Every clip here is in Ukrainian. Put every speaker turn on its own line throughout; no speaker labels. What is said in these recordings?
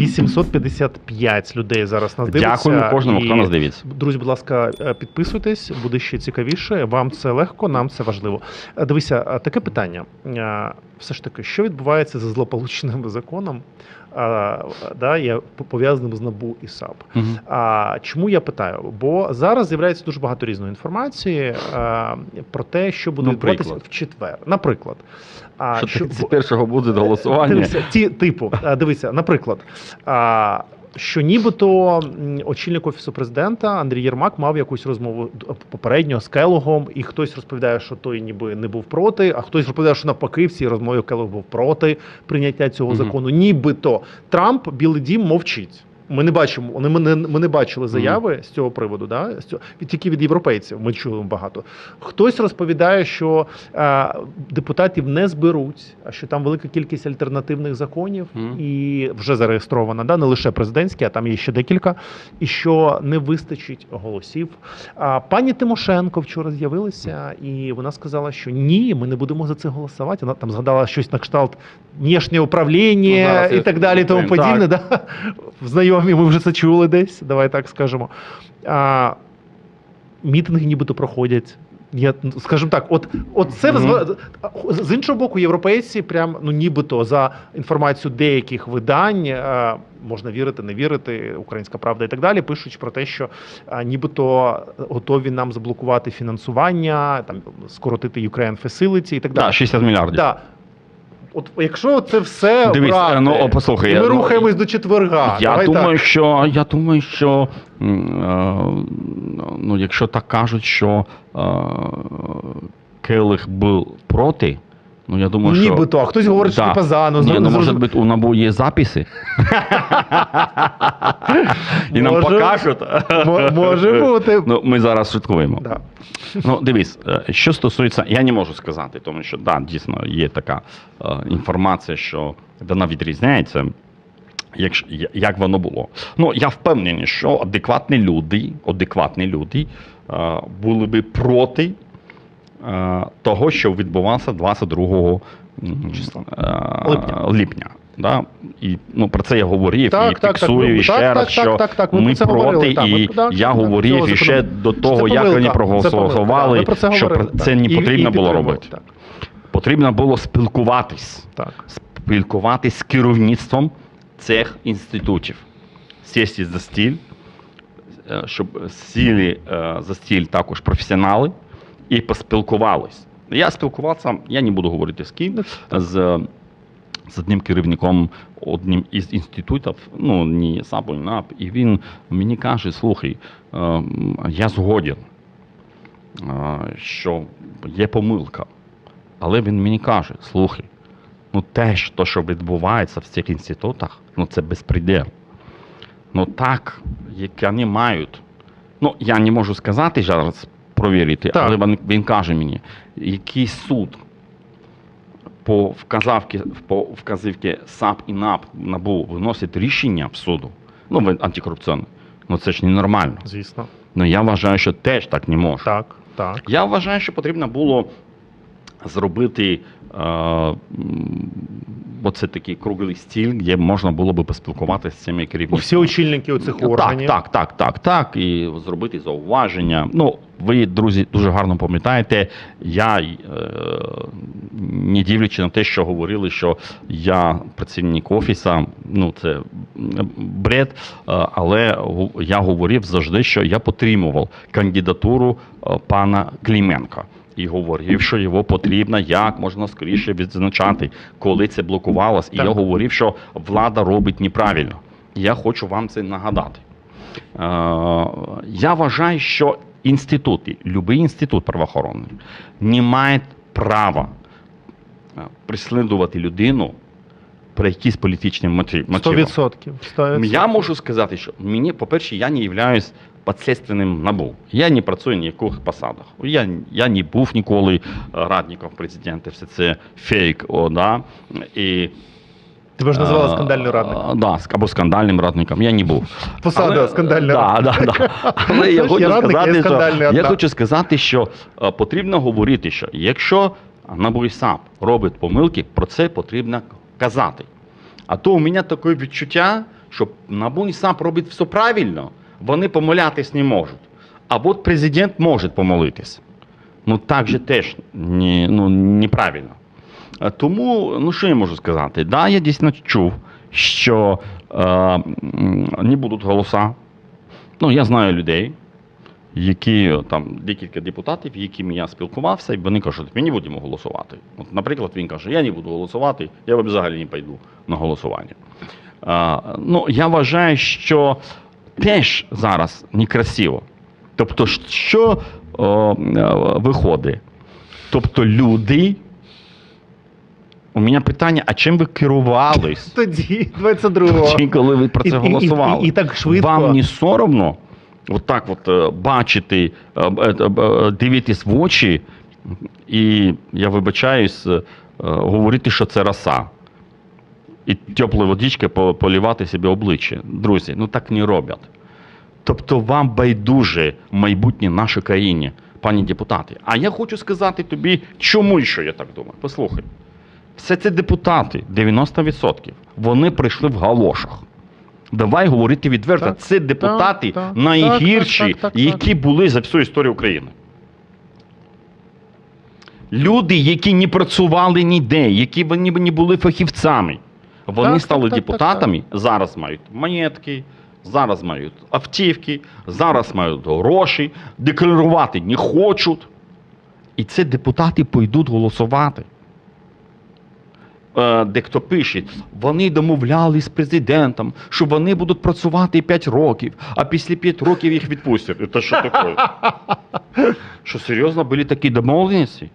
855 людей зараз нас дивиться.
Дякуємо кожному,
І,
хто нас дивиться.
Друзі, будь ласка, е, підписуйтесь, буде ще цікавіше. Вам це легко, нам це важливо. Е, Дивися, е, таке питання. Все ж таки, що відбувається за злополученим законом, е, да, є пов'язаним з НАБУ і САП?
Угу.
А чому я питаю? Бо зараз з'являється дуже багато різної інформації а, про те, що буде відбуватися в четвер. Наприклад, а,
Що
що-
31-го буде голосування.
Дивися, ті, типу, а, дивися, наприклад, а, що нібито очільник офісу президента Андрій Єрмак мав якусь розмову д- попередньо з Келогом, і хтось розповідає, що той ніби не був проти, а хтось розповідає, що навпаки в цій розмові Келог був проти прийняття цього
закону.
закону. Нібито Трамп, Білий Дім мовчить. Ми не бачимо, вони ми не, ми не бачили заяви з цього приводу, да? з цього, тільки від європейців. Ми чули багато. Хтось розповідає, що е, депутатів не зберуть, а що там велика кількість альтернативних законів
Мгм.
і вже зареєстрована, да? не лише президентські, а там є ще декілька, і що не вистачить голосів. А пані Тимошенко вчора з'явилася, і вона сказала, що ні, ми не будемо за це голосувати. Вона там згадала щось на кшталт внішнє
Ну,
управління
зараз
і так далі, тому подібне. Да? Знайомі, ми вже це чули десь. Давай так скажемо. А, мітинги нібито проходять. Я, скажімо так, от, от це зва- з іншого боку, європейці, прям ну нібито за інформацією деяких видань, е, можна вірити, не вірити, українська правда і так далі, пишуть про те, що е, нібито готові нам заблокувати фінансування, там скоротити Ukraine Facility і так далі.
Да, 60 мільярдів.
Да. От якщо це все
Дивіться,
брати,
ну, о, послухай,
ми
я- ну,
рухаємось до четверга.
Я
Давай
думаю,
так.
що я думаю, що м, е, ну, якщо так кажуть, що е, Келих був проти, ну я думаю, що
Нібито, а хтось говорить, що
Да.
Пазану.
Ні, ну, може бути, у НАБУ є записи. І нам покажуть.
може бути.
Ну, ми зараз шуткуємо. Ну, дивись, е, що стосується, я не можу сказати, тому що да, дійсно є така е, інформація, що вона відрізняється. Як, як воно було. Ну, я впевнений, що адекватні люди, адекватні люди е, були би проти того, що відбувалося 22
Числа.
е,
Липня.
липня. Да? І ну, про це я говорив
Так,
і
так, так,
фіксую
ну,
ще
так,
раз,
так,
що
так, так, так, ми
ми
про
проти,
говорили,
і
так,
я
так,
говорив іще до того, як вони проголосували,
про
що
говорили, так.
це не
І- і
потрібно було робити.
Так,
Потрібно було спілкуватись,
так.
спілкуватись з керівництвом цих інститутів, сісти за стіль, е, щоб сіли е, за стіль також професіонали і поспілкувались. Я спілкувався, я не буду говорити з ким, з, з одним керівником одним із інститутів, ну не САПу, не і він мені каже: слухай, е, я згоден, е, що є помилка. Але він мені каже: слухай, ну те, що відбувається в цих інститутах, ну це безпредел. Ну так, як вони мають. Ну, я не можу сказати зараз провірити,
Так.
але він, він каже мені, який суд по вказавки, по вказівки САП і НАП НАБУ виносить рішення в суду, ну, антикорупційне, ну це ж ненормально.
Звісно.
Ну я вважаю, що теж так не може.
Так, так.
Я вважаю, що потрібно було зробити е, оце такий круглий стіль, де можна було би поспілкуватися з цими керівниками.
Всі очільники оцих
Так,
органів.
так, так, так, так. І зробити зауваження. Ну, ви, друзі, дуже гарно пам'ятаєте, я, е, не дивлячи на те, що говорили, що я працівник офіса, ну це бред, е, але я говорив завжди, що я підтримував кандидатуру е, пана Кліменка. І говорив, що його потрібно як можна скоріше відзначати, коли це блокувалось. І
Так.
я говорив, що влада робить неправильно. Я хочу вам це нагадати. Е, я вважаю, що інститути, будь-який інститут правоохоронний, не має права е, переслідувати людину про якісь політичні мотиви.
Сто відсотків. Сто
Я можу сказати, що мені, по-перше, я не являюсь підслідственним НАБУ. Я не працюю ні в яких посадах. Я, я не був ніколи е, радником президента, все це фейк. О, да? І,
Тебе ж називали
е,
скандальний радник.
е, Да, або скандальним радником. Я не був.
Посада скандальна.
Да, да, да. Але я хочу сказати,
скандальний
що, я хочу сказати, що потрібно говорити, що якщо НАБУ і САП робить помилки, про це потрібно казати. А то у мене таке відчуття, що НАБУ і САП робить все правильно, вони помилятись не можуть. А от президент може помолитись. Ну так же теж не, ну, неправильно. Е, Тому, ну що я можу сказати? Да, я дійсно чув, що е, не будуть голоса. Ну, я знаю людей, які там декілька депутатів, якими я спілкувався, і вони кажуть, ми не будемо голосувати. От, наприклад, він каже, я не буду голосувати, я взагалі не пойду на голосування. А, ну, я вважаю, що теж зараз некрасиво. Тобто, що о, е, виходить? Тобто, люди. У мене питання: а чим ви керувались?
Тоді 22-го.
Чи коли ви про це
і- і-
голосували?
і- і так швидко.
Вам не соромно от так от е, бачити, е, дивитись в очі, і я вибачаюсь, говорити, що це роса. І теплою водичкою по- полівати собі обличчя. Друзі, ну так не роблять. Тобто вам байдуже майбутнє нашій країні, пані депутати. А я хочу сказати тобі, чому що я так думаю. Послухай. Все це депутати, 90%. Вони прийшли в галошах. Давай говорити відверто.
Так,
це депутати
так, так,
найгірші,
так, так, так, так.
які були за всю історію України. Люди, які не працювали ніде, які вони не були фахівцями, вони
Так,
стали
так, так, так,
депутатами, зараз мають маєтки, зараз мають автівки, зараз мають гроші, декларувати не хочуть. І це депутати пойдуть голосувати. Е, Дехто пише, вони домовлялись з президентом, що вони будуть працювати 5 років, а після 5 років їх відпустять. Це що таке? Що серйозно були такі домовленості?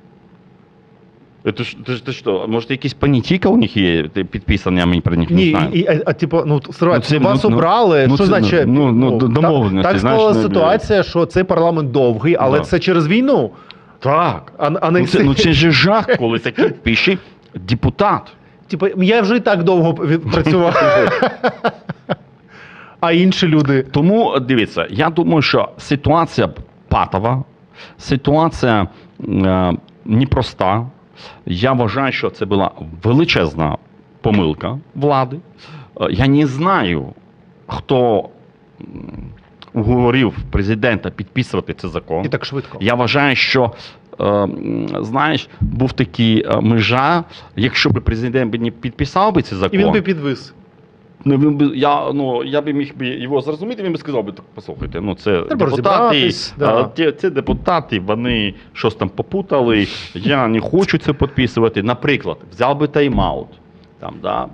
Это, ж- это, ж- это что, может, якісь понятійка у них є ти- підписані, а ми про них не
Ні,
знаємо?
і, і- а, а типу, ну стривайте,
Ну, це,
вас
ну, ну,
обрали.
ну,
що
це,
значить?
ну, ну, д- домовленості,
Так, так
знаєш,
склалася
ну,
ситуація, що цей парламент довгий, але
Да.
це через війну.
Так.
А, а не
Ну це, ну це же жах, коли такий пише депутат.
Типу, я вже і так довго від- працював. а інші люди.
Тому дивіться, я думаю, що ситуація патова, ситуація е, непроста. Я вважаю, що це була величезна помилка влади. Е, Я не знаю, хто уговорив президента підписувати цей закон.
І так швидко.
Я вважаю, що е, знаєш, був такий е, межа, якщо б президент не підписав би цей
І він би підвис.
Ну, він би, я, ну, я би міг би його зрозуміти, він би сказав би, так, послухайте, ну це
Треба
депутати,
да.
а, ті, ці депутати, вони щось там попутали, я не хочу це підписувати. Наприклад, взяв би тайм-аут. Там, да.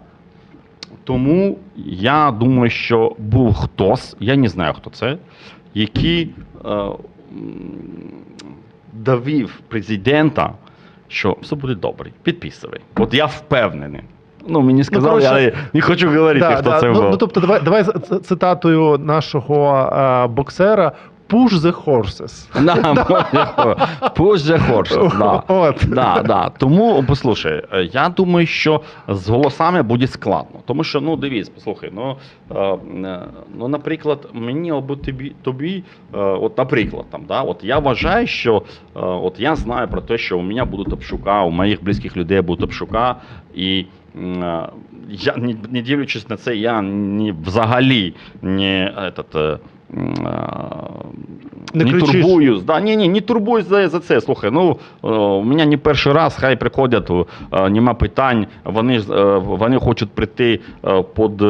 Тому я думаю, що був хтось, я не знаю, хто це, який е, м, президента, що все буде добре, підписуй. От я впевнений. Ну, мені сказали,
коротше,
але не хочу говорити,
Да,
хто
да.
це
ну,
був.
ну, тобто, давай, давай цитатою нашого е, боксера Push the horses.
Да, Push the horses, да.
От.
Да, да. Тому послухай, е, я думаю, що з голосами буде складно. Тому що, ну дивись, послухай, ну, е, е, ну наприклад, мені або тобі, тобі е, от, наприклад, там, да, от я вважаю, що е, от я знаю про те, що у мене будуть обшука, у моїх близьких людей будуть обшука, і е, я не, не дивлячись на це, я ні, взагалі не, этот, 嗯啊
Не
не, турбуюсь. Да, ні, ні, не турбуюсь за, за це. Слухай, ну е, у мене не перший раз, хай приходять, е, нема питань. Вони, е, вони хочуть прийти під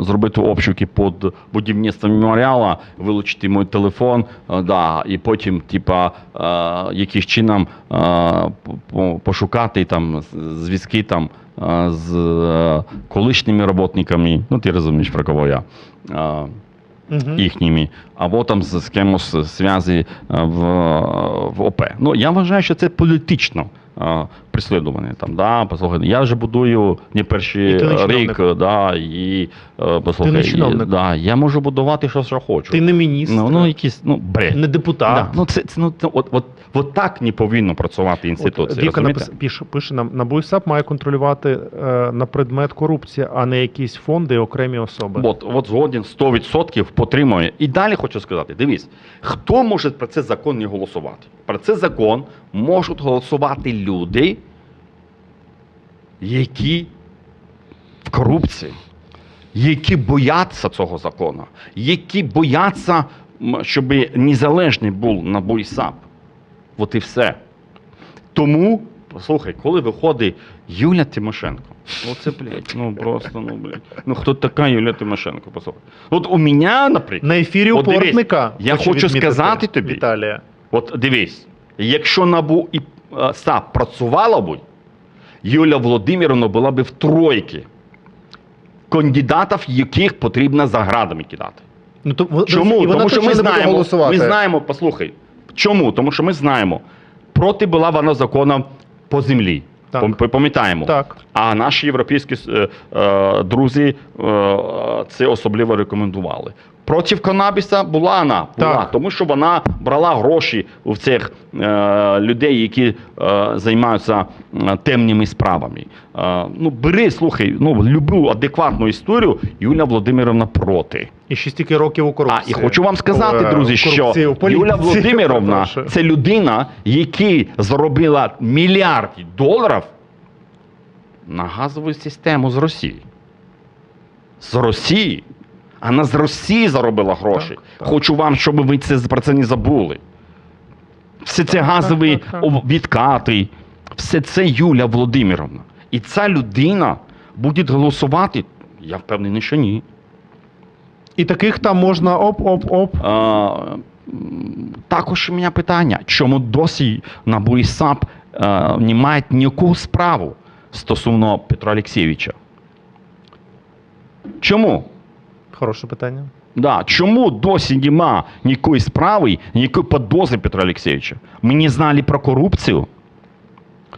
зробити обшуки під будівництво меморіалу, вилучити мій телефон, да, і потім, типа, якимось чином пошукати там зв'язки там. З колишніми роботниками, ну ти розумієш про кого я. Їхніми, або там з, з кимось зв'язі е, в, в ОП. Ну, я вважаю, що це політично е. Там, да, послухайте, я вже будую не перший
ти не
рік, да, і е, послухай,
не чиновник.
і, да, я можу будувати що, що хочу.
Ти не міністр,
ну, ну, якісь, ну, бред.
не депутат.
Да, ну, це, це, ну, це, от, от, от так не повинно працювати інституція.
Віка напис, пише, пише нам, НАБУ САП має контролювати е, на предмет корупції, а не якісь фонди і окремі особи.
От, от згоден 100% потримує. І далі хочу сказати: дивись, хто може про цей закон не голосувати? Про цей закон можуть голосувати люди, які в корупції, які бояться цього закону, які бояться, щоб незалежний був НАБУ і САП. От і все. Тому, послухай, коли виходить Юля Тимошенко, ну це, блядь, ну просто, ну, блядь. Ну хто така Юля Тимошенко? Послухай. От у мене, наприклад,
На ефірі у Портника.
я хочу сказати тобі.
Віталія.
От дивись, якщо НАБУ і САП працювала б, Юля Володимировна була б в тройці кандидатів, яких потрібно за градами кидати.
Ну, то,
Чому?
і вона
Тому що ми знаємо,
голосувати.
ми знаємо, послухай. Чому? Тому що ми знаємо, проти була вона закону по землі.
Так.
Пам'ятаємо.
Так.
А наші європейські е, е, друзі е, це особливо рекомендували. Проти канабіса була вона, була, тому що вона брала гроші у цих е, людей, які е, займаються е, темними справами. Е, ну, бери, слухай, ну, любу адекватну історію, Юля Володимировна проти.
І ще стільки років у
А і хочу вам сказати,
Е,
друзі, що
корупції.
Юля Володимировна це людина, яка заробила мільярди доларів на газову систему з Росії. З Росії. Вона з Росії заробила гроші.
Так, так.
Хочу вам, щоб ви це про це не забули. Все це газові відкати, все це Юля Володимировна. І ця людина буде голосувати. Я впевнений, що ні.
І таких там можна оп-оп-оп.
Також у мене питання, чому досі НАБУ і е, не мають ніяку справу стосовно Петра Олексійовича? Чому?
Хороше питання.
Да, чому досі нема ніякої справи, ніякої підозри Петра Олексійовича? Ми не знали про корупцію.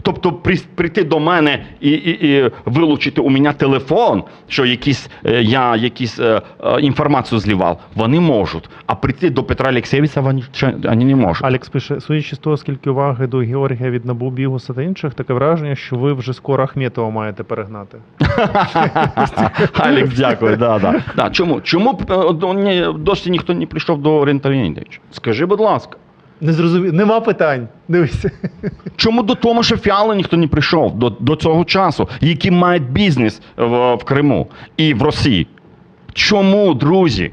Тобто при- прийти до мене і, і, і вилучити у мене телефон, що якісь, е, я якісь е, е, інформацію зливав, вони можуть. А прийти до Петра Олексійовича вони, вони не можуть.
Алекс пише, судячи з того, скільки уваги до Георгія від Набу Бігуса та інших, таке враження, що ви вже скоро Ахметова маєте перегнати.
Алекс, дякую. Да, да. Да. Чому? Чому е, досі ніхто не прийшов до Рентарєнідовича? Скажи, будь ласка.
Не зрозумів. Нема питань. Дивися.
Чому до Томаша Фіали ніхто не прийшов до, до цього часу, які мають бізнес в, в Криму і в Росії? Чому, друзі?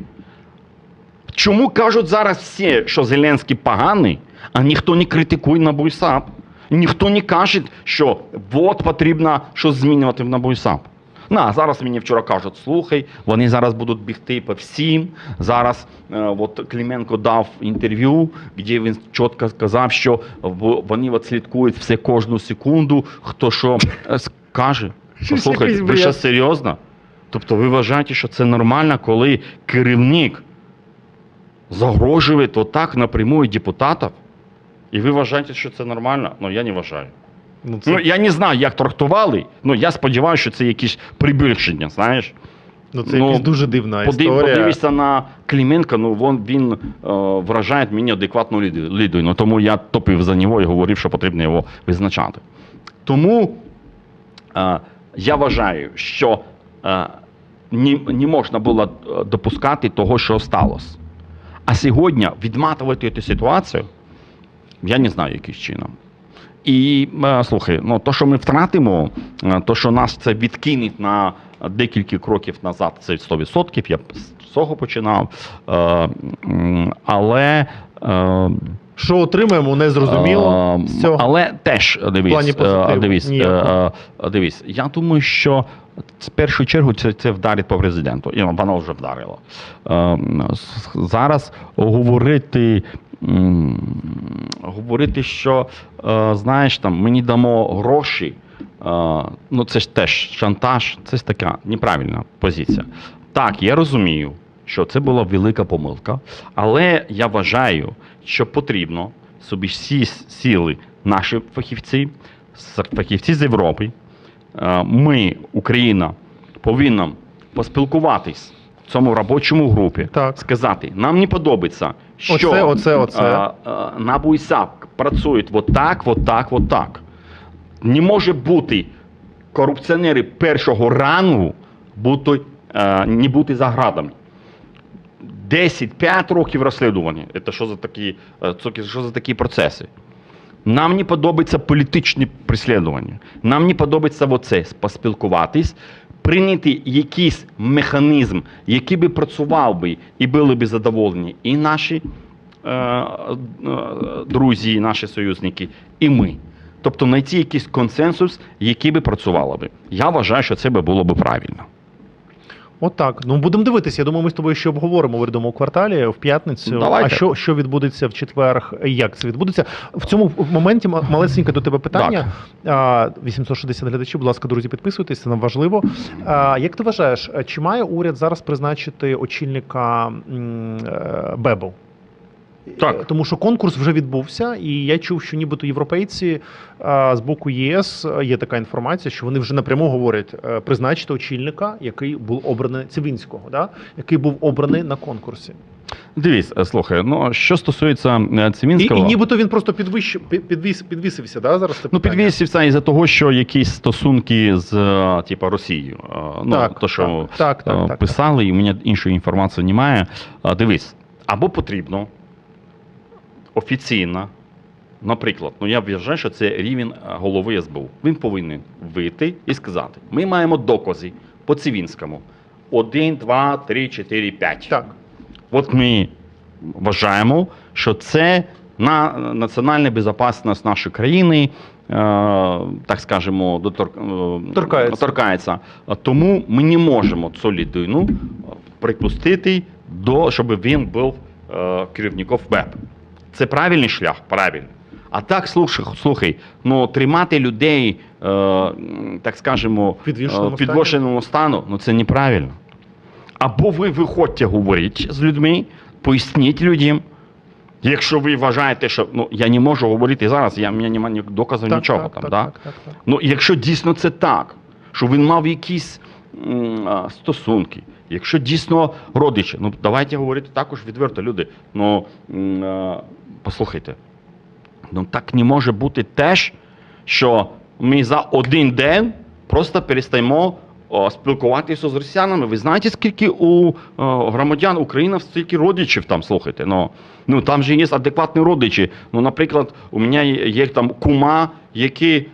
Чому кажуть зараз всі, що Зеленський поганий, а ніхто не критикує НАБУ і САП? Ніхто не каже, що от потрібно щось змінювати в НАБУ і САП. На, зараз мені вчора кажуть, слухай, вони зараз будуть бігти по всім. Зараз е, от Клименко дав інтерв'ю, де він чітко сказав, що вони от слідкують все кожну секунду, хто що е, скаже. Слухайте, ви що серйозно? Тобто ви вважаєте, що це нормально, коли керівник загрожує отак напряму депутатів? І ви вважаєте, що це нормально? Ну я не вважаю.
Ну, це,
Ну я не знаю, як трактували. Ну я сподіваюся, що це якісь прибільшення, знаєш.
ну, це
ну,
якась дуже дивна
Подив,
історія.
подивися на Клименка, ну вон, він е, вражає мені адекватну людину. Тому я топив за нього і говорив, що потрібно його визначати. Тому е, я вважаю, що е, не, не можна було е, допускати того, що сталося. А сьогодні відматувати цю ситуацію, я не знаю, яким чином. І е, слухай, ну то, що ми втратимо, е, то, що нас це відкине на декілька кроків назад, це 100%, я б з цього починав. Е, але,
Що отримаємо, не зрозуміло. з цього.
але теж дивись, дивись, е, дивись, я думаю, що в першу чергу це, це вдарить по президенту, і воно вже вдарило. Зараз говорити. Говорити, що е, знаєш, там мені дамо гроші, е, ну це ж теж шантаж, це ж така неправильна позиція. Так, я розумію, що це була велика помилка, але я вважаю, що потрібно собі всі сіли наші фахівці, фахівці з Європи. Е, Ми, Україна, повинна поспілкуватись цьому робочому групі,
Так.
сказати, нам не подобається, що
Оце, оце, оце.
е, НАБУ і САП працюють от так, от так, от так. Не може бути корупціонери першого рангу бути, е, не бути за градами. 10-5 років розслідування. Це що за такі, е, це що за такі процеси? Нам не подобається політичні переслідування. Нам не подобається оце поспілкуватись, прийняти якийсь механізм, який би працював би і були б задоволені і наші е, е, друзі, і наші союзники, і ми. Тобто знайти якийсь консенсус, який би працював би. Я вважаю, що це би було б правильно.
Отак. Ну будемо дивитися. Я думаю, ми з тобою ще обговоримо в рядовому кварталі в п'ятницю.
Давайте.
А що, що відбудеться в четвер? Як це відбудеться? В цьому моменті ма- малесеньке до тебе питання. Так. 860 глядачів, будь ласка, друзі, підписуйтесь, це нам важливо. Як ти вважаєш, чи має уряд зараз призначити очільника е, БЕБу?
Так.
Е, Тому що конкурс вже відбувся, і я чув, що нібито європейці з боку ЄС е, є така інформація, що вони вже напряму говорять е, призначити очільника, який був обраний Цивінського, да? який був обраний на конкурсі.
Дивись, е, слухай, ну що стосується е,
І,
Цивінського,
і нібито він просто підвищ, підвіс, підвісився, да, зараз це
ну підвісився із-за того, що якісь стосунки з е, типа Росією. е, Ну
Так,
то, що
так, так,
е,
так, так,
писали, і у мене іншої інформації немає. Дивись, або потрібно офіційно, наприклад, ну я вважаю, що це рівень е, голови СБУ. Він повинен вийти і сказати: ми маємо докази по Цивінському. Один, два, три, чотири, п'ять.
Так.
От ми вважаємо, що це на національна безпечність нашої країни, е, так скажемо, дотор... е,
Торкається.
торкається. Тому ми не можемо цю людину припустити, до, щоб він був керівником ВЕП. Це правильний шлях, правильний. А так, слухай, слухай ну тримати людей, е, так скажемо,
Підвішеному
е, підвішеному стану, ну це неправильно. Або ви виходьте говорити з людьми, поясніть людям. Якщо ви вважаєте, що ну я не можу говорити зараз, я, мене немає доказів
Так,
нічого
так,
там.
так,
да?
так, так, так.
Ну, якщо дійсно це так, що він мав якісь м, стосунки, якщо дійсно родичі, ну давайте говорити також відверто, люди. Ну послухайте, ну так не може бути теж, що ми за один день просто перестаємо спілкуватися з росіянами. Ви знаєте, скільки у о, громадян України стільки родичів там, слухайте. Ну, ну там же є адекватні родичі. Ну, наприклад, у мене є, є там кума, які е,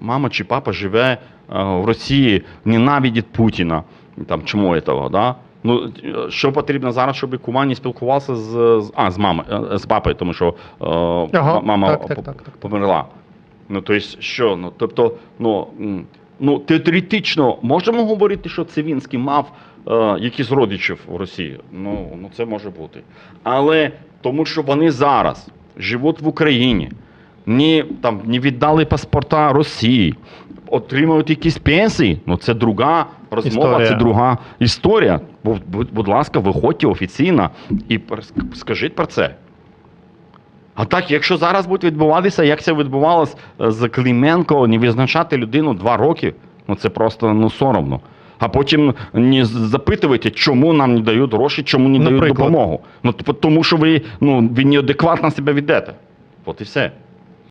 мама чи папа живе е, в Росії, ненавидить Путіна. Там чому цього, да? Ну, що потрібно зараз, щоб кума не спілкувався з, з а, з мамою, е, з папою, тому що е,
Ага,
мама
так, так, так, так.
померла. Ну, тобто, що? Ну, тобто, ну, ну, теоретично можемо говорити, що Цивінський мав е, якісь родичів у Росії. Ну, ну, це може бути. Але тому, що вони зараз живуть в Україні, не, там, не віддали паспорта Росії, отримують якісь пенсії, ну це друга розмова,
Історія.
це друга історія. Будь, будь, ласка, виходьте офіційно і скажіть про це. А так, якщо зараз буде відбуватися, як це відбувалося е, з Клименко, не визначати людину два роки, ну це просто ну, соромно. А потім не запитувати, чому нам не дають гроші, чому не дають допомогу. Ну, тому що ви, ну, ви неадекватно себе ведете. От і все.